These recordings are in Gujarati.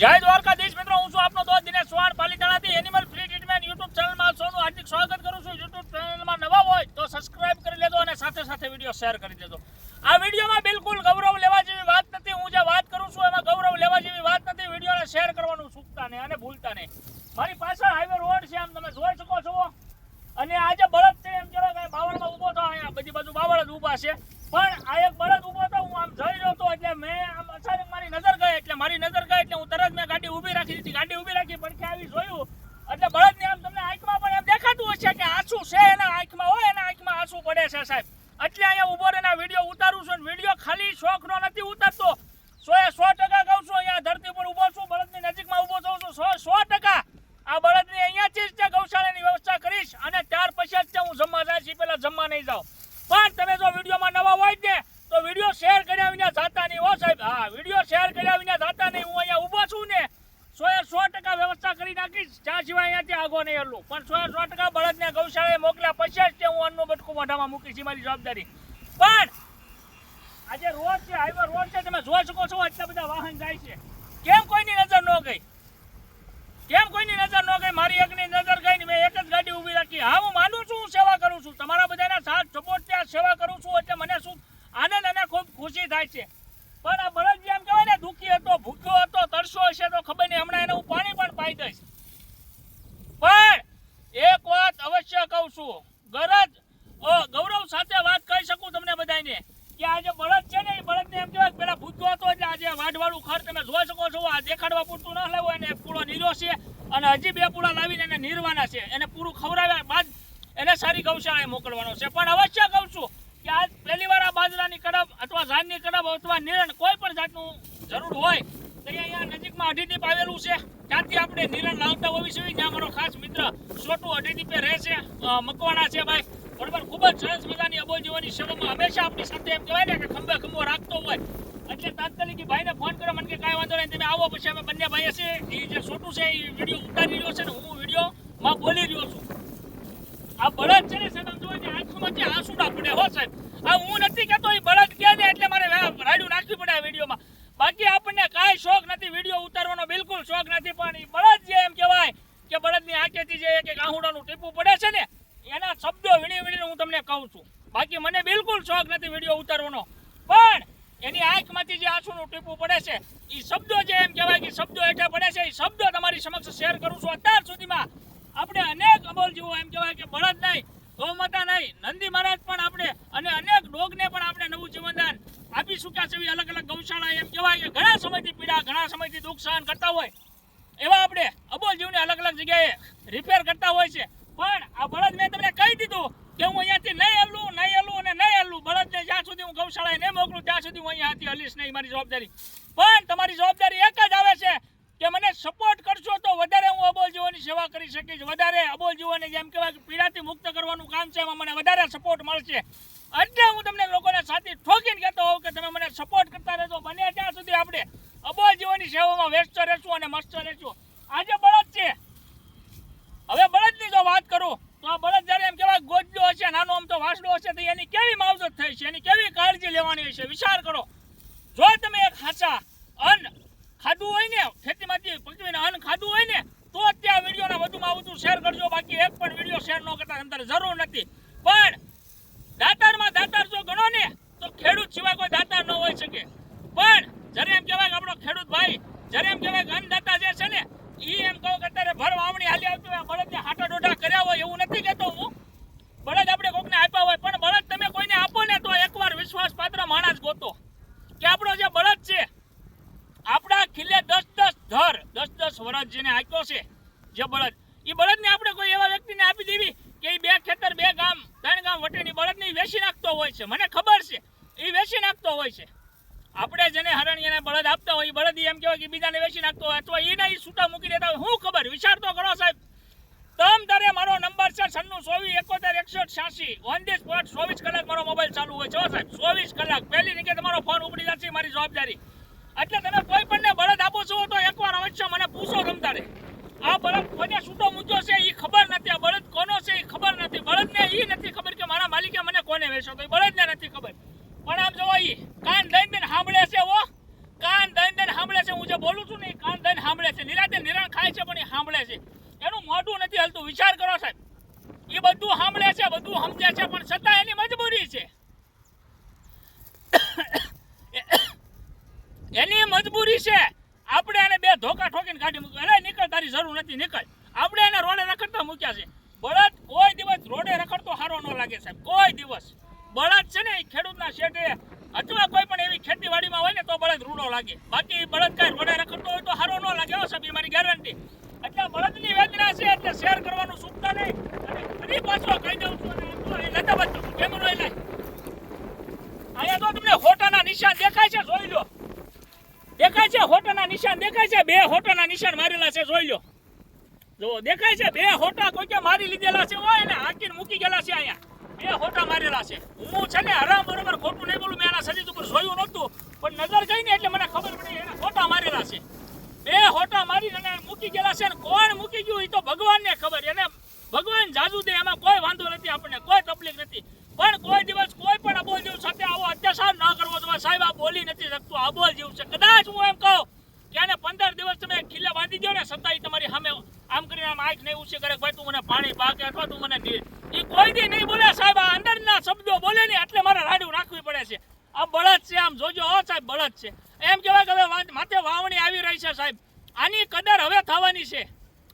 જય દ્વારકાધીશ મિત્રો, હું છું આપનો દોસ્ત દિનેશ ચૌહાણ. પાલીતાણાથી એનિમલ ફ્રી ટ્રીટમેન્ટ યુટ્યુબ ચેનલમાં સૌનું હાર્દિક સ્વાગત કરું છું. યુટ્યુબ ચેનલમાં નવા હોય તો સબસ્ક્રાઇબ કરી લેજો અને સાથે સાથે વીડિયો શેર કરી દેજો. આ વિડીયોમાં બિલકુલ ગૌરવ લેવા જેવી વાત નથી. હું જે વાત કરું છું એમાં ગૌરવ લેવા જેવી વાત નથી. વિડીયોને શેર કરવાનું ચૂકતા નહીં અને ભૂલતા નહીં. મારી પાછળ હાઈવે રોડ છે, આમ તમે જોઈ શકો છો. અને આ જે બળદ છે, એમ કહેવાય કે બાવળમાં ઊભો તો અહીંયા. બધી બાજુ બાવળ જ ઊભા છે. પણ આ એક બળદ ઊભો હતો, હું આમ જોઈ રહ્યો તો એટલે મેં આમ અચાનક મારી નજર ગઈ, એટલે મારી નજર ગઈ એટલે હું તરત મેં ગાડી ઊભી રાખી દીધી. ગાડી ઊભી રાખી પડખે આવી જોયું? એટલે બળદને આમ તમને આંખમાં પણ એમ દેખાતું હશે કે આંસુ છે, એના આંખમાં હોય, એના આંખમાં આંસુ પડે છે સાહેબ. એટલે અહીંયા ઊભો રહીને વીડિયો ઉતારું છું વીડિયો ખાલી શોખનો નથી ઉતારતો. સો એ સો ટકા કહું છું, અહીંયા ધરતી પર ઊભો છું, બળદની નજીકમાં ઊભો થઉં છું. સો સો ટકા આ બળદની અહીંયાથી જ તે ગૌશાળાની વ્યવસ્થા કરીશ અને ત્યાર પછી જ તે હું જમવા જાય છે પહેલા જમવા નહીં જાઉં પણ તમે જો વિડીયોમાં નવા હોય જ ને તો વીડિયો શેર કર્યા વિના જાતા નહીં હો સાહેબ હા વીડિયો શેર કર્યા વિના જાતા નહીં હું અહીંયા ઊભો છું ને સો એ સો ટકા વ્યવસ્થા કરી નાખીશ જ્યાં સિવાય અહીંયાથી આગો નહીં હલું પણ સો એ સો ટકા બળદને ગૌશાળાએ મોકલ્યા જ તે હું અન્નનું બટકું મોઢામાં મૂકીશ એ મારી જવાબદારી. પણ આજે રોડ છે હાઈવે રોડ છે, તમે જોઈ શકો છો, આટલા બધા વાહન જાય છે. કેમ કોઈની નજર ન ગઈ? કેમ કોઈની નજર ન ગઈ? મારી એકની નજર ગઈ ને મેં એક જ ગાડી ઊભી રાખી. હા, હું માનું છું, હું સેવા કરું છું. તમારા બધાના સાથ, સપોર્ટ ત્યાં સેવા કરું છું, એટલે મને શું આનંદ અને ખૂબ ખુશી થાય છે. પણ આ બળદ જેમ કહેવાય ને, દુઃખી હતો, ભૂખ્યો હતો તરસો હશે તો ખબર નહીં. હમણાં એને હું પાણી પણ પાઈ દઈશ. પણ એક વાત અવશ્ય કહું છું. ગરજ ગૌરવ સાથે વાત કહી શકું તમને બધાને કે આ જે બળદ છે ને, એ બળદને એમ કહેવાય પેલા ભૂખ્યો હતો એટલે આજે વાઢવાળું ખર તમે જોઈ શકો છો. આ દેખાડવા પૂરતું ના લેવો એને પૂળો નીરો છે અને હજી બે પૂળા લાવીને એને નીરવાના છે. એને પૂરું ખવડાવ્યા બાદ એને સારી ગૌશાળાએ મોકલવાનો છે. પણ અવશ્ય કહું છું કે આજ પહેલી વાર આ બાજરાની કડબ અથવા ઝાડની કડબ અથવા નિરણ કોઈ પણ જાતનું જરૂર હોય તો અહીંયા નજીકમાં અઢીદીપ આવેલું છે. ત્યાંથી આપણે નિરણ લાવતા હોવી જોઈએ. જ્યાં મારો ખાસ મિત્ર છોટું અઢીદીપે રહે છે મકવાણા છે ભાઈ. બરોબર, ખૂબ જ સરસ મજાની અબોજીઓની સેવામાં હંમેશા આપણી સાથે એમ કહેવાય ને કે ખંભે ખંભો રાખતો હોય. એટલે તાત્કાલિક ભાઈને ફોન કરો મને કે કાંઈ વાંધો નહીં, તમે આવો, પછી અમે બંને ભાઈ હશે એ જે છોટું છે એ વીડિયો ઉતારી રહ્યો છે ને, હું વિડીયોમાં બોલી રહ્યો છું. આ બળદ છે ને, સાહેબ, આમ જોઈને આંખોમાંથી આંસુડા પડે. હો, સાહેબ, આ હું નથી કહેતો એ બળદ કહે ને, એટલે મારે રાડ્યું નાખવી પડે આ વિડીયોમાં બાકી આપણને કાંઈ શોખ નથી વીડિયો ઉતારવાનો બિલકુલ નથી, પણ બળદ જે એમ કહેવાય કે બળદની આંખેથી જે એક એક આહુડાનું ટીપું પડે છે ને, એના શબ્દો વીણી વીણીને હું તમને કહું છું. બાકી મને બિલકુલ શોખ નથી વીડિયો ઉતારવાનો. પણ એની આંખમાંથી જે આંસુનું ટીપું પડે છે એ શબ્દો જે એમ કહેવાય કે શબ્દો એટલે પડે છે એ શબ્દો તમારી સમક્ષ શેર કરું છું. અત્યાર સુધીમાં આપણે અનેક અબોલ જીવો એમ કહેવાય કે બળદ નહીં, ગૌમાતા નહીં, નંદી મહારાજ પણ આપણે અને અનેક ડોગને પણ આપણે નવું જીવનદાન આપી ચૂક્યા છે એવી અલગ અલગ ગૌશાળા એમ કહેવાય કે ઘણા સમયથી પીડા, ઘણા સમયથી દુઃખ સહન કરતા હોય. એવા આપણે અબોલ જીવને અલગ અલગ જગ્યાએ રિપેર કરતા હોય છે. પણ આ બળદ મેં તમને કહી દીધું કે હું અહીંયાથી નહીં હલું નહીં હલું અને નહીં હલું બળદને જ્યાં સુધી હું ગૌશાળાએ નહીં મોકલું, ત્યાં સુધી હું અહીંયાથી હલીશ નહીં, મારી જવાબદારી. પણ તમારી જવાબદારી એક જ આવે છે કે મને સપોર્ટ કરશો તો વધારે હું અબોલ જીવોની સેવા કરી શકીશ. વધારે અબોલ જીવોને જેમ કહેવાય કે પીડાથી મુક્ત કરવાનું કામ છે, એમાં મને વધારે સપોર્ટ મળશે. એટલે હું તમને લોકોને સાથે ઠોકીને કહેતો હોઉં કે તમે મને સપોર્ટ કરતા રહેજો. બને ત્યાં સુધી આપણે અબોલ જીવોની સેવામાં વ્યસ્ત રહેશું અને મસ્ત રહેશું. આજે બળદ છે. હવે બળદની જો વાત કરું, તો આ બળદ જ્યારે એમ કહેવાય ગોજલો હશે, નાનો આમ તો વાસડો હશે, તો એની કેવી માવજત થઈ છે? એની કેવી કાળજી લેવાની હશે વિચાર કરો. જો તમે એક હાચા અન્ન ખાધું હોય ને, ખેતીમાંથી પકવીને અન્ન ખાધું હોય ને, તો અત્યારે ત્યાં વિડીયોના વધુમાં વધુ શેર કરજો. બાકી એક પણ વીડિયો શેર ન કરતા તમારે જરૂર નથી. પણ દાતારમાં દાતાર જો ગણો ને, તો ખેડૂત સિવાય કોઈ દાતાર ન હોઈ શકે. પણ જ્યારે એમ કહેવાય આપણો ખેડૂત ભાઈ, જ્યારે એમ કહેવાય કે અન્નદાતા જે છે ને એ એમ કહું કે અત્યારે ભર વાવણી હાલી આવતી હોય બળદને હાટા ડોઢા કર્યા હોય એવું નથી કહેતો હું. બળદ આપણે કોકને આપ્યા હોય, પણ બળદ તમે કોઈને આપો ને, તો એકવાર વિશ્વાસપાત્ર માણસ ગોતો. કે આપણો જે બળદ છે, આપણા ખિલ્લે દસ દસ ધર દસ દસ વરસ જેને આપ્યો છે, જે બળદ એ બળદને આપણે કોઈ એવા વ્યક્તિને આપી દેવી કે એ બે ખેતર, બે ગામ, ત્રણ ગામ વટેની બળદને વેચી નાખતો હોય છે. મને ખબર છે એ વેચી નાખતો હોય છે. આપણે જેને હરણિયાને બળદ આપતા હોય, એ બળદ એમ કહેવાય કે બીજાને વેચી નાખતો હોય, અથવા એને એ છૂટા મૂકી દેતા હોય. હું ખબર? વિચાર તો કરો સાહેબ. તમ તારે મારો નંબર છે છન્નું ચોવીસ એકોતેર એકસો છ્યાસી. ઓન ધી સ્પોટ ચોવીસ કલાક મારો મોબાઈલ ચાલુ હોય છે. સાહેબ, ચોવીસ કલાક. પહેલી નીકળે તમારો ફોન ઉપડી જશે મારી જવાબદારી. એટલે તમે કોઈ પણને બળદ આપો છો તો એકવાર અવશ્ય મને પૂછો ગમતારે આ બળદ કોને છૂટો મૂક્યો છે એ ખબર નથી. આ બળદ કોનો છે એ ખબર નથી. બળદને એ નથી ખબર કે મારા માલિકે મને કોને વેચ્યો તો એ બળદને નથી ખબર. પણ આમ જોવા દઈને સાંભળે છે ઓ કાન દઈને દઈને સાંભળે છે. હું જે બોલું છું ને કાન દઈને સાંભળે છે. નિરાતે નિરાણ ખાય છે પણ એ સાંભળે છે. એનું મોઢું નથી હલતું. વિચાર કરો સાહેબ. એ બધું સાંભળે છે, બધું સમજે છે, પણ છતાં એની મજબૂરી છે. એની મજબૂરી છે. આપણે એને બે ધોકા ઠોકીને કાઢી મૂક્યું. અરે, નીકળ, તારી જરૂર નથી. નીકળ. આપણે એને રોડે રખડતા મૂક્યા છે. બળદ, કોઈ દિવસ રોડે રખડતો સારો ન લાગે સાહેબ. કોઈ દિવસ. બળદ છે ને ખેડૂતના શેઠે અથવા કોઈ પણ એવી ખેતીવાડીમાં હોય ને તો બળદ રૂડો લાગે. બાકી બળદ કાંઈ રોડે રખડતો હોય તો સારો ન લાગે. હો સાહેબ મારી ગેરંટી એટલે બળદની વેદના છે એટલે શેર કરવાનું ચૂકતા નહીં. અને ફરી પાછો કહી દઉં છું અને લેતા બચતું કેમ રોય લાય? અહીંયા તો તમને હોટાના નિશાન દેખાય છે, જોઈ લો. દેખાય છે હોટાના નિશાન, દેખાય છે? બે હોટાના નિશાન મારેલા છે, જોઈ લો. જો, દેખાય છે? બે હોટા કોઈ મારી લીધેલા છે, હોય ને, હાકીને મૂકી ગયેલા છે અહીંયા. બે ખોટા મારેલા છે. હું છે ને હરામ બરોબર ખોટું નહીં બોલું, મેં એના શરીર ઉપર જોયું નહોતું, પણ નજર ગઈ ને એટલે મને ખબર પડી એના ખોટા મારેલા છે. બે ખોટા મારી અને મૂકી ગયેલા છે ને કોણ મૂકી ગયું એ તો ભગવાનને ખબર એને ભગવાન જાજુ દે એમાં કોઈ વાંધો નથી આપણને કોઈ તકલીફ નથી પણ કોઈ દિવસ કોઈ પણ અબોલ જીવ સાથે આવો અત્યાચાર ન કરવો જોઈએ સાહેબ આ બોલી નથી શકતું અબોલ જીવ છે કદાચ હું એમ કહું કે આને પંદર દિવસ તમે ખીલે બાંધી દો ને છતાંય તમારી સામે કરીને નહીં ઊંચી કરે ભાઈ તું મને પાણી પાકે અથવા તું મને દે. એ કોઈ દી નહીં બોલે સાહેબ, આ અંદરના શબ્દો બોલે નહીં એટલે મારે રાડું રાખવી પડે છે. આ બળદ છે, આમ જોજો, હો સાહેબ, બળદ છે. એમ કહેવાય કે હવે માથે વાવણી આવી રહી છે સાહેબ. આની કદર હવે થવાની છે.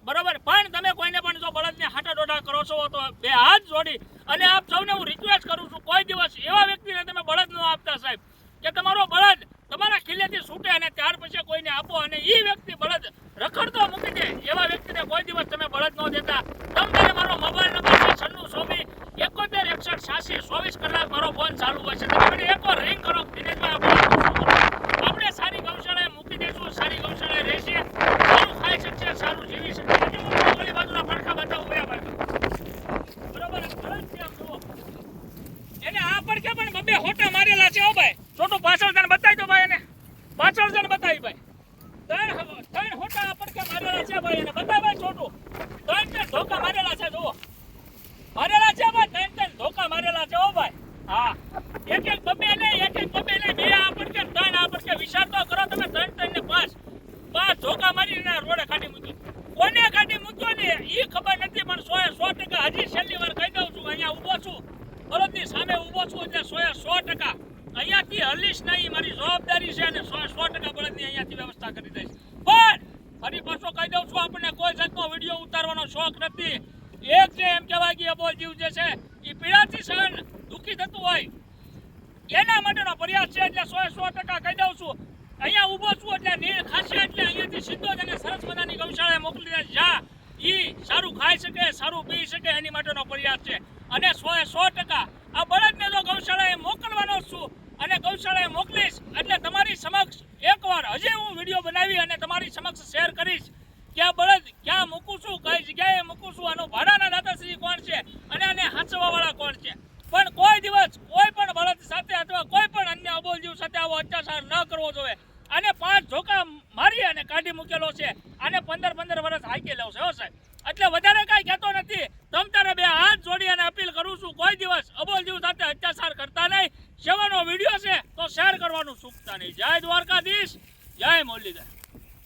બરોબર? પણ તમે કોઈને પણ જો બળદને હાટા ડોડા કરો છો, તો બે હાથ જોડી. અને આપ સૌને હું રિક્વેસ્ટ કરું છું, કોઈ દિવસ એવા વ્યક્તિને તમે બળદ ન આપતા સાહેબ. કે તમારો બળદ તમારા ખીલેથી છૂટે અને ત્યાર પછી કોઈને આપો અને એ વ્યક્તિ બળદ રખડતો મૂકી દે. એવા વ્યક્તિને કોઈ દિવસ તમે બળદ ન દેતા. તમને મારો મોબાઈલ નંબર છે, છન્નું સોમી એકોતેર, એકસઠ, છ્યાસી, ચોવીસ કલાક મારો ફોન ચાલુ હોય છે. તમે મને એકવાર રિંગ કરો દિનેશભાઈ આપણે સારી ગૌશાળાએ મૂકી દઈશું સારી ગૌશાળાએ રહેશે. સારું ખાઈ શકશે સારું જીવી શકશે ઓલી બાજુના પડખા બતાવું, બે બાજુ. એને આ પડખે પણ બબે હોટા મારેલા છે ઓ ભાઈ. છોટું પાછળ તને બતાવી દો ભાઈ એને. પાછળ તને બતાવી ભાઈ ત્રણ હ- ત્રણ હોટા આ પડખે મારેલા છે ભાઈ એને બતાવ છોટું. ત્રણ ત્રણ ધોકા મારેલા છે, જુઓ. મારેલા છે, ભાઈ? ત્રણ ત્રણ ધોકા મારેલા છે ઓ ભાઈ? હા. એક એક ગમે નહીં એક એક ગમે નહીં બે આ પડશે ત્રણ આ પડશે વિચાર તો કરો તમે, ત્રણ ત્રણ ને પાંચ. પાંચ ધોકા મારીને રોડે કાઢી મૂકી કોને કાઢી મૂક્યો ને? એ ખબર નથી, પણ સો સો ટકા, હજી છેલ્લી વાર કહી દઉં છું, અહીંયા ઊભો છું. બળદની સામે ઊભો છું, એટલે સો સો ટકા. અહીંયાથી હલીશ નહીં મારી જવાબદારી છે, અને સો સો ટકા બળદની અહીંયાથી વ્યવસ્થા કરી દઈશ. પણ ફરી પાછો કહી દઉં છું આપણને કોઈ જાતનો વીડિયો ઉતારવાનો શોખ નથી. એક જે એમ કહેવાય કે અબોલ જીવ જે છે એ પીડાથી સહન દુઃખી થતું હોય. એના માટેનો પ્રયાસ છે એટલે સો સો ટકા કહી દઉં છું. અહીંયા ઊભો છું એટલે નીર ખાશે એટલે અહીંયાથી સીધો જ એને સરસ મજાની ગૌશાળાએ મોકલી જા એ સારું ખાઈ શકે, સારું પી શકે એની માટેનો પ્રયાસ છે. અને સો સો ટકા આ બળદને જો ગૌશાળાએ મોકલવાનો છું અને ગૌશાળાએ મોકલીશ, એટલે તમારી સમક્ષ એકવાર હજી હું વીડિયો બનાવી અને તમારી સમક્ષ શેર કરીશ. ક્યાં બળદ, ક્યાં મૂકું છું, કઈ જગ્યાએ મૂકું છું, આનો ભાડાના દાતાશ્રી કોણ છે અને આને હાંચવાવાળા કોણ છે? પણ કોઈ દિવસ કોઈ પણ બળદ સાથે અથવા કોઈ પણ અન્ય અબોલ જીવ સાથે આવો અત્યાચાર ન કરવો જોઈએ. અને પાંચ ઝોકા મારી અને કાઢી મૂકેલો છે. અને પંદર પંદર વર્ષ હાકી લેવું છે, હો સાહેબ.